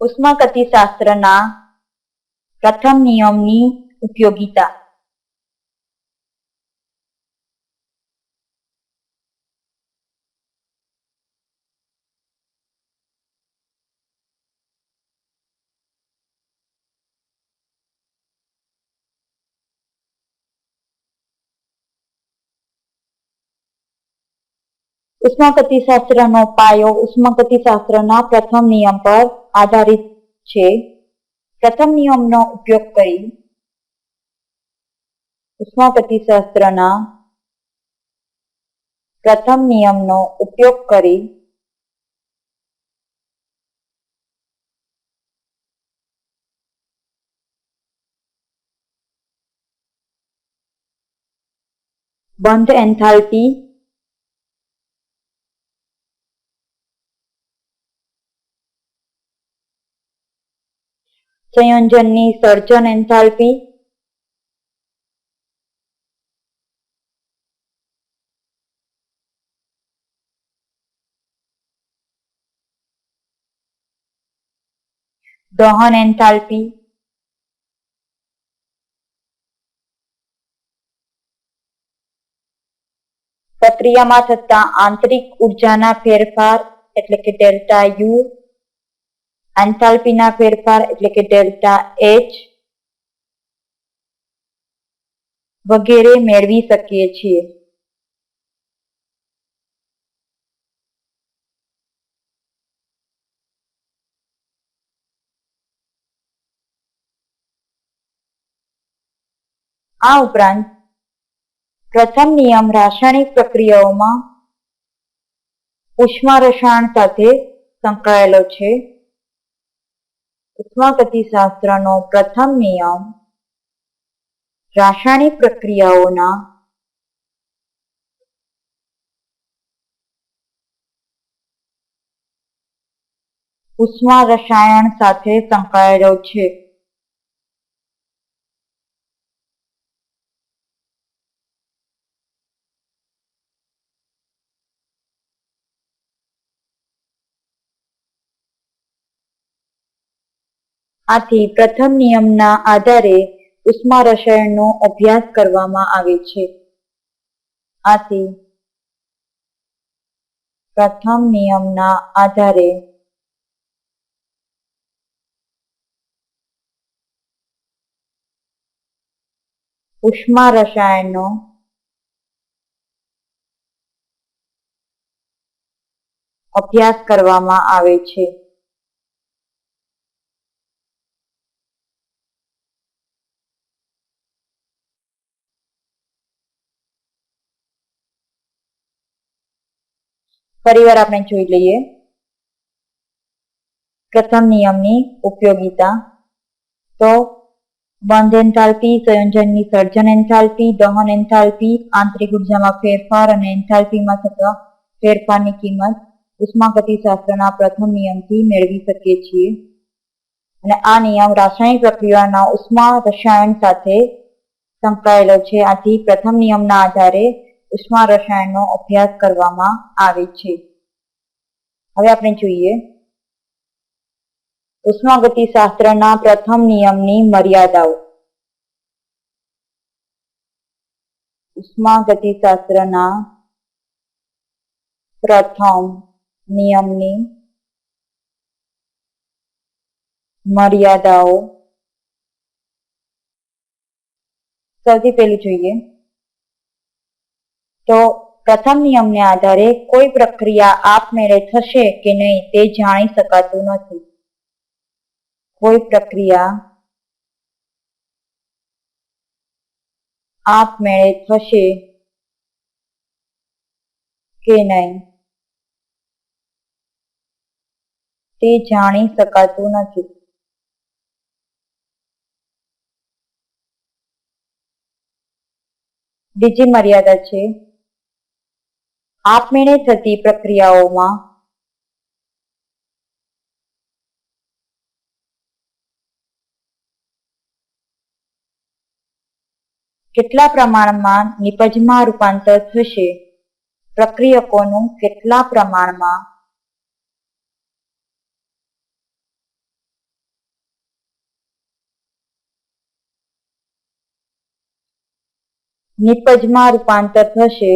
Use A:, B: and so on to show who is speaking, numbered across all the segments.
A: ઉષ્માગતિશાસ્ત્રના પ્રથમ નિયમની ઉપયોગિતા. ઉષ્માગતિશાસ્ત્રનો પાયો ઉષ્માગતિશાસ્ત્રના પ્રથમ નિયમ પર આધારિત છે. પ્રથમ નિયમનો ઉપયોગ કરી ઉષ્માગતિશાસ્ત્રના પ્રથમ નિયમનો ઉપયોગ કરી બંધ એન્થાલ્પી સંયોજનની સર્જન એન્થાલ્પી દહન એન્થાલ્પી પ્રક્રિયામાં થતા આંતરિક ઉર્જાના ફેરફાર એટલે કે ડેલ્ટા યુ એન્થાલ્પીના ફેરફાર એટલે કે ડેલ્ટા એચ વગેરે મેળવી શકીએ છીએ. આ ઉપરાંત પ્રથમ નિયમ રાસાયણિક પ્રક્રિયાઓમાં ઉષ્મા રસાયણ સાથે સંકળાયેલો છે. ઉષ્માગતિશાસ્ત્રનો પ્રથમ નિયમ રાસાયણિક પ્રક્રિયાઓના ઉષ્મા રસાયણ સાથે સંકળાયેલો છે. આથી પ્રથમ નિયમના આધારે ઉષ્મા રસાયણનો અભ્યાસ કરવામાં આવે છે. આથી પ્રથમ નિયમના આધારે ઉષ્મા રસાયણનો અભ્યાસ કરવામાં આવે છે. ફરીવાર આપણે જોઈ લઈએ. પ્રથમ નિયમની ઉપયોગિતા. તો બંધ એન્થાલ્પી, સંયોજનની સર્જન એન્થાલ્પી, દહન એન્થાલ્પી, આંતરિક ઉર્જામાં ફેરફાર અને એન્થાલ્પીમાં થતા ફેરફારની કિંમત ઉષ્માગતિશાસ્ત્રના પ્રથમ નિયમથી મેળવી શકીએ છીએ. અને આ નિયમ રાસાયણિક પ્રક્રિયાના ઉષ્મા રસાયણ સાથે સંકળાયેલો છે. આથી પ્રથમ નિયમના આધારે ઉષ્મા રસાયણનો અભ્યાસ કરવામાં આવે છે. હવે આપણે જોઈએ. ઉષ્માગતિશાસ્ત્રના પ્રથમ નિયમની મર્યાદાઓ. ઉષ્માગતિશાસ્ત્રના પ્રથમ નિયમની મર્યાદાઓ. સૌથી પહેલું જોઈએ. તો પ્રથમ નિયમને આધારે કોઈ પ્રક્રિયા આપમેળે થશે કે નહીં તે જાણી શકાતું નથી. કોઈ પ્રક્રિયા આપમેળે થશે કે નહીં તે જાણી શકાતું નથી. બીજી મર્યાદા છે આપમેણે થતી પ્રક્રિયાઓમાં કેટલા પ્રમાણમાં નિપજમાં રૂપાંતર થશે? પ્રક્રિયકોનું કેટલા પ્રમાણમાં નિપજમાં રૂપાંતર થશે?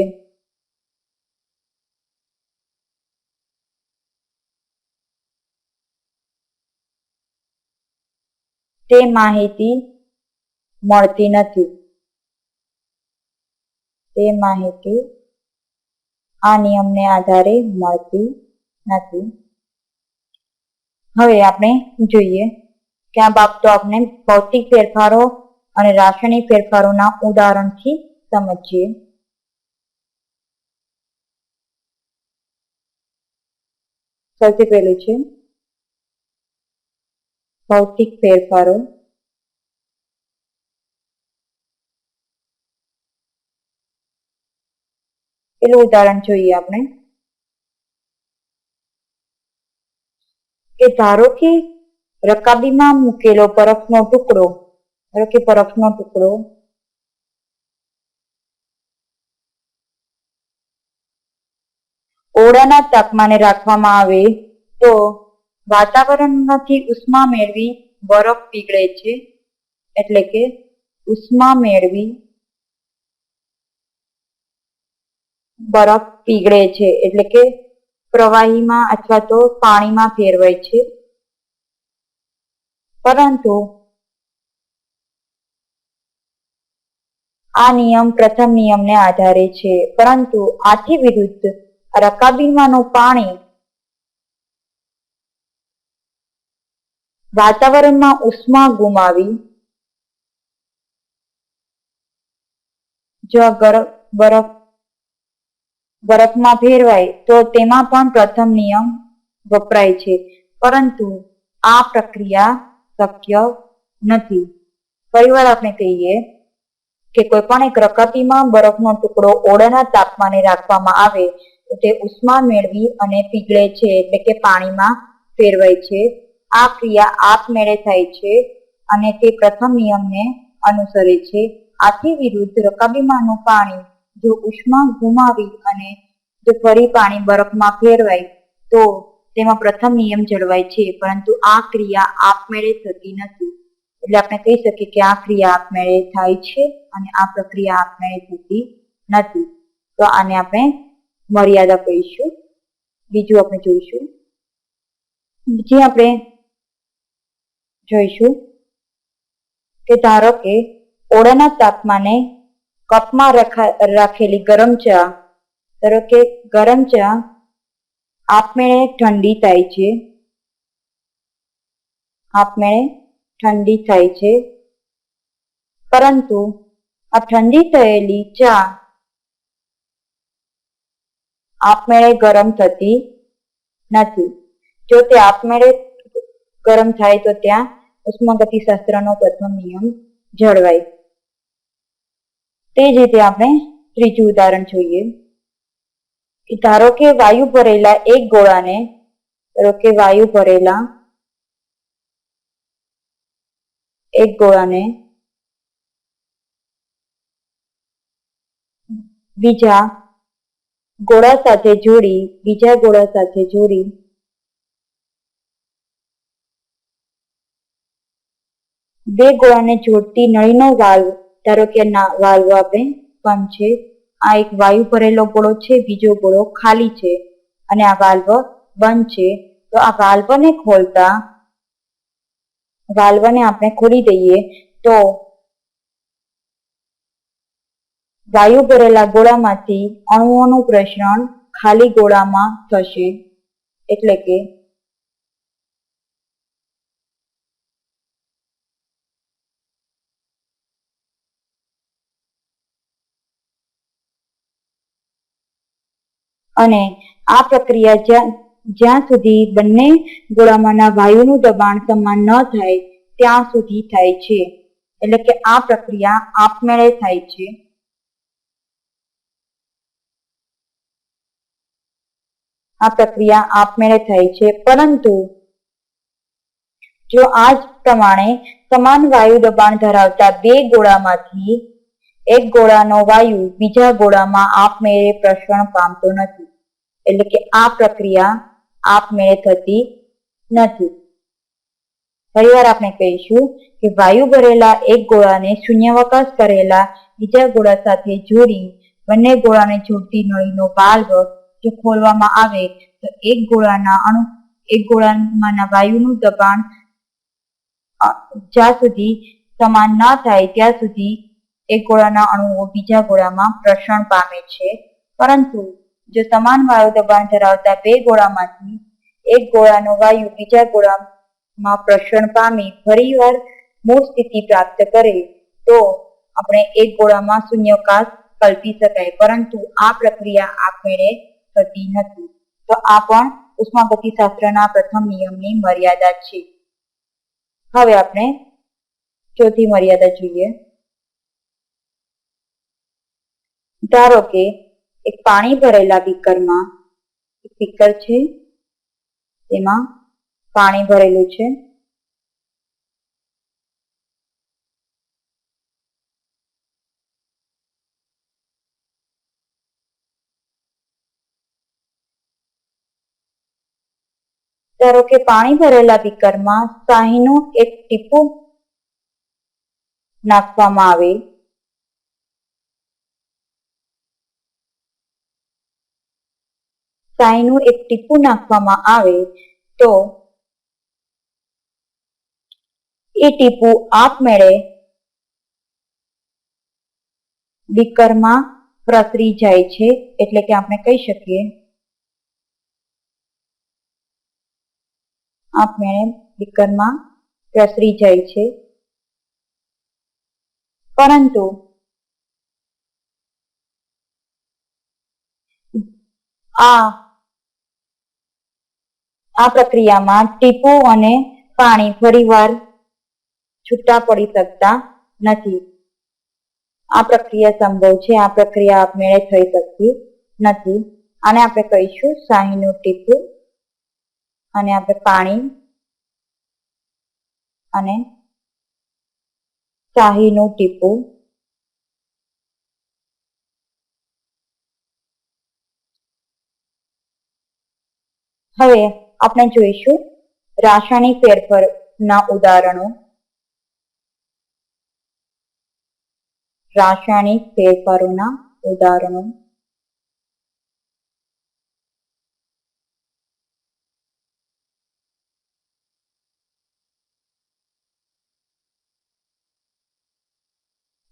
A: તે માહિતી મળતી નથી. તે માહિતી આ નિયમને આધારે મળતી નથી. હવે આપણે જોઈએ કે આ બાબતો આપણે ભૌતિક ફેરફારો અને રાસાયણિક ફેરફારોના ઉદાહરણથી સમજીએ. સૌથી પહેલું છે ભૌતિક ફેરફારો. પેલું ઉદાહરણ જોઈએ આપણે. કે ધારો કે રકાબીમાં મૂકેલો બરફનો ટુકડો, ધારો કે પરફનો ટુકડો. ઓરડાના તાપમાને રાખવામાં આવે તો વાતાવરણમાંથી ઉષ્મા મેળવી બરફ પીગળે છે, એટલે કે ઉષ્મા મેળવી બરફ પીગળે છે, એટલે કે પ્રવાહીમાં અથવા તો પાણીમાં ફેરવાય છે. પરંતુ આ નિયમ પ્રથમ નિયમને આધારે છે, પરંતુ આથી વિરુદ્ધ રકાબીમાંનું પાણી વાતાવરણમાં ઉષ્મા ગુમાવી. જો બરફ, બરફમાં ફેરવાય તો તેમાં પણ પ્રથમ નિયમ વપરાય છે. પરંતુ આ પ્રક્રિયા શક્ય નથી. ફરીવાર આપણે કહીએ કે કોઈ પણ એક રકાતીમાં બરફનો ટુકડો ઓરડાના તાપમાને રાખવામાં આવે, તો તે ઉષ્મા મેળવી અને પીગળે છે, એટલે કે પાણીમાં ફેરવાય છે. આ ક્રિયા આપમેળે થાય છે અને તે પ્રથમ નિયમને અનુસરે છે. આથી વિરુદ્ધ રકાબીમાંનું પાણી જો ઉષ્મા ગુમાવી અને જો ફરી પાણી બરફમાં ફેરવાય, તો તેમાં પ્રથમ નિયમ જળવાય છે. પરંતુ આ ક્રિયા આપમેળે થતી નથી. એટલે આપણે કહી શકીએ કે આ ક્રિયા આપમેળે થાય છે અને આ પ્રક્રિયા આપમેળે થતી નથી. તો આને આપણે મર્યાદા કહીશું. બીજું આપણે જોઈશું. જે આપણે જોઈશું કે ધારો કે ઓળાના તાપમાને કપમાં રાખેલી ગરમ ચા, ધારો કે ગરમ ચા આપમેળે ઠંડી થાય છે, આપમેળે ઠંડી થાય છે, પરંતુ આ ઠંડી થયેલી ચા આપમેળે ગરમ થતી નથી. જો તે આપમેળે ગરમ થાય તો ત્યાં ઉષ્માગતિશાસ્ત્રનો પ્રથમ નિયમ જળવાય. તે જ રીતે આપણે ત્રીજું ઉદાહરણ જોઈએ. ધારો કે વાયુ ભરેલા એક ગોળાને, ધારો કે વાયુ ભરેલા એક ગોળાને બીજા ગોળા સાથે જોડી, બીજા ગોળા સાથે જોડી બે ગોળાને જોડતી નળીનો વાલ્વ, ધારો કે વાલ્વ આપણે બંધ છે. આ એક વાયુ ભરેલો ગોળો છે, બીજો ગોળો ખાલી છે અને આ વાલ્વ બંધ છે. તો આ વાલ્વને ખોલતા, વાલ્વને આપણે ખોલી દઈએ તો વાયુ ભરેલા ગોળામાંથી અણુઓનું પ્રસરણ ખાલી ગોળામાં થશે. એટલે કે અને આ પ્રક્રિયા જ્યાં જ્યાં સુધી બંને ગોળામાંના વાયુનું દબાણ સમાન ન થાય, ત્યાં સુધી થાય છે. એટલે કે આ પ્રક્રિયા આપમેળે થાય છે. આ પ્રક્રિયા આપમેળે થાય છે. પરંતુ જો આ જ પ્રમાણે સમાન વાયુ દબાણ ધરાવતા બે ગોળામાંથી એક ગોળાનો વાયુ બીજા ગોળામાં આપમેળે પ્રસરણ પામતો નથી. એટલે કે આ પ્રક્રિયા આપમેળે થતી નથી. ફરીવાર આપણે કહીશું કે વાયુ ભરેલા એક ગોળાને શૂન્યાવકાશ કરેલા બીજા ગોળા સાથે જોડી બંને ગોળાને જોડતી નળીનો વાલ્વ જો ખોલવામાં આવે તો એક ગોળાના અણુ, એક ગોળામાંના વાયુનું દબાણ જ્યાં સુધી સમાન ન થાય ત્યાં સુધી એક ગોળાના અણુઓ બીજા ગોળામાં પ્રસરણ પામે છે. પરંતુ જો સમાન વાયુ દબાણ ધરાવતા બે ગોળામાંથી એક ગોળાનો વાયુ બીજા ગોળામાં પ્રસરણ પામી ફરીવાર મૂળ સ્થિતિ પ્રાપ્ત કરે, તો આપણે એક ગોળામાં શૂન્યકાશ કલ્પી શકાય, પરંતુ આ પ્રક્રિયા આપમેળે થતી નથી. તો આ પણ ઉષ્માગતિશાસ્ત્રના પ્રથમ નિયમની મર્યાદા છે. હવે આપણે ચોથી મર્યાદા જોઈએ. ધારો કે એક પાણી ભરેલા બીકરમાં એક બીકર છે. તેમાં પાણી ભરેલું છે. ધારો કે પાણી ભરેલા બીકરમાં શાહીનું એક ટીપું નાખવામાં આવે. શાહીનું એક ટીપું નાખવામાં આવે તો એ ટીપું આપમેળે બીકરમાં પ્રસરી જાય છે, એટલે કે આપણે કહી શકીએ આપમેળે બીકરમાં પ્રસરી જાય છે. પરંતુ આ આ પ્રક્રિયામાં ટીપું અને પાણી ફરીવાર છૂટા પડી શકતા નથી. આ પ્રક્રિયા સંભવ છે. આ પ્રક્રિયા આપમેળે થઈ શકતી નથી. આને આપણે કહીશું શાહીનું ટીપું અને આપણે પાણી અને શાહીનું ટીપું. હવે આપણે જોઈશું રાસાયણિક ફેરફારના ઉદાહરણો. રાસાયણિક ફેરફારોના ઉદાહરણો.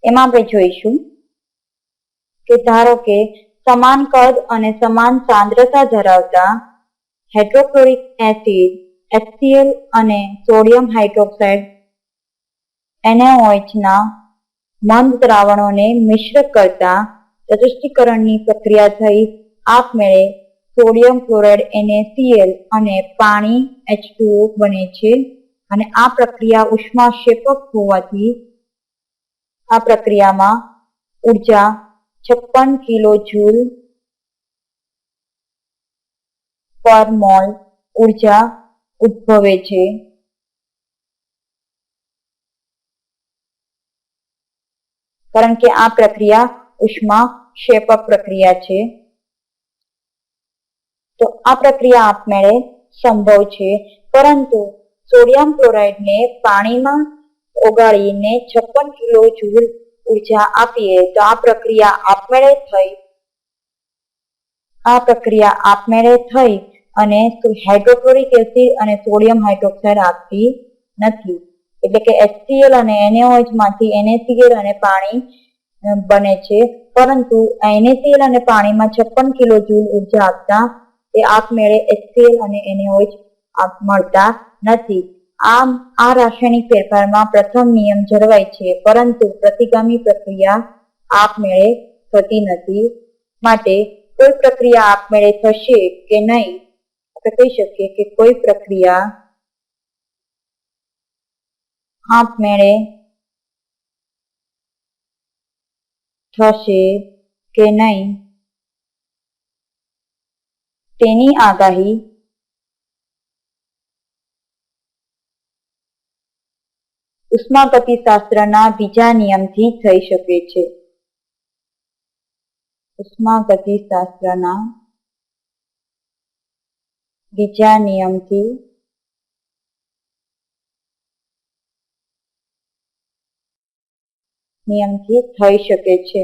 A: એમાં આપણે જોઈશું કે ધારો કે સમાન કદ અને સમાન સાંદ્રતા ધરાવતા હાઇડ્રોક્લોરિક એસિડ HCl અને સોડિયમ હાઇડ્રોક્સાઇડ NaOH મંદ દ્રાવણોને મિશ્ર કરતા તટસ્થીકરણની પ્રક્રિયા થઈ. આપમેળે સોડિયમ ક્લોરાઇડ NaCl અને પાણી H2O બને છે અને આ પ્રક્રિયા ઉષ્માક્ષેપક હોવાથી આ પ્રક્રિયામાં ઊર્જા છપ્પન કિલો જૂલ પર મોલ ઊર્જા ઉદ્ભવે છે. કારણ કે આ પ્રક્રિયા ઉષ્મા શેપક પ્રક્રિયા છે. તો આ પ્રક્રિયા આપમેળે સંભવ છે. પરંતુ સોડિયમ ક્લોરાઇડને પાણીમાં ઓગાળીને છપ્પન કિલો જૂલ ઊર્જા આપીએ તો આ પ્રક્રિયા આપમેળે થઈ આ પ્રક્રિયા આપમેળે થઈ અને હાઇડ્રોક્લોરિક એસિડ અને સોડિયમ હાઇડ્રોક્સાઇડ આપતી નથી. એટલે કે HCl અને NaOH માંથી NaCl અને પાણી બને છે. પરંતુ NaCl અને પાણીમાં છપ્પન કિલો જૂલ ઊર્જા આપતા તે આપમેળે HCl અને NaOH મળતા નથી. આમ, આ રાસાયણિક ફેરફારમાં પ્રથમ નિયમ જળવાય છે, પરંતુ પ્રતિગામી પ્રક્રિયા આપમેળે થતી નથી. માટે કોઈ પ્રક્રિયા આપમેળે થશે કે નહીં? આપણે કહી શકીએ કે કોઈ પ્રક્રિયા આપમેળે થશે કે નહીં? તેની આગાહી ઉષ્માગતિશાસ્ત્રના બીજા નિયમથી થઈ શકે છે. ઉષ્માગતિશાસ્ત્રના બીજા નિયમથી નિયમથી થઈ શકે છે.